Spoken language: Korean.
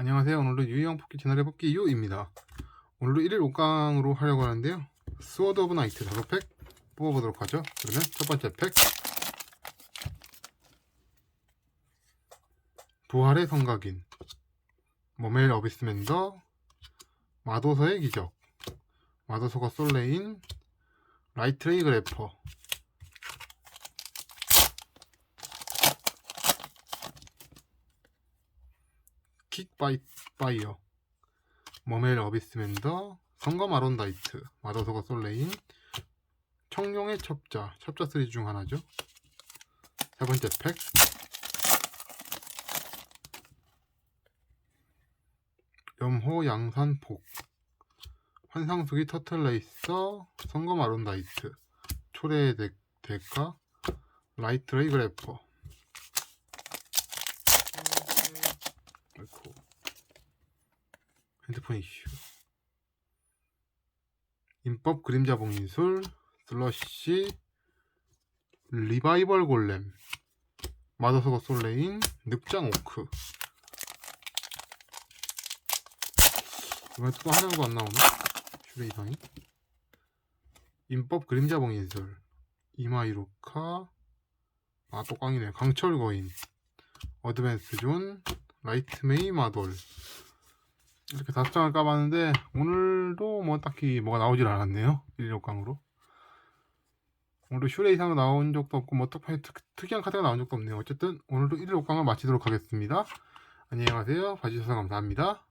안녕하세요. 오늘도 유희영 뽑기 채널의 뽑기 유입니다. 오늘도 1일 5강으로 하려고 하는데요. 스워드 오브 나이트 5팩 뽑아보도록 하죠. 그러면 첫 번째 팩 부활의 성각인 머멜 어비스맨더 마도서의 기적 마도서가 솔레인 라이트레이 그래퍼 킥바이바이어 머멜 어비스맨더 성거 마론다이트 마도서가 솔레인 청룡의 첩자 첩자 시리즈 중 하나죠. 세 번째 팩. 염호 양산폭 환상수기 터틀레이서 성거 마론다이트. 초래의 데, 데카 라이트 레이 그래퍼 아이고 핸드폰 이슈. 인법 그림자 봉인술 슬러시 리바이벌 골렘 마더서거 솔레인 늑장 오크. 이번에 또 하나도 안 나오나? 슈레 이상이 인법 그림자 봉인술 이마이로카 아또 꽝이네. 강철 거인 어드밴스 존 라이트메이 마돌 이렇게 다섯 장을 까봤는데 오늘도 뭐 딱히 뭐가 나오질 않았네요. 1.6강으로. 오늘도 슈레 이상 나온 적도 없고 뭐 특, 특, 특이한 카드가 나온 적도 없네요. 어쨌든 오늘도 1.6강을 마치도록 하겠습니다. 안녕히 가세요. 봐주셔서 감사합니다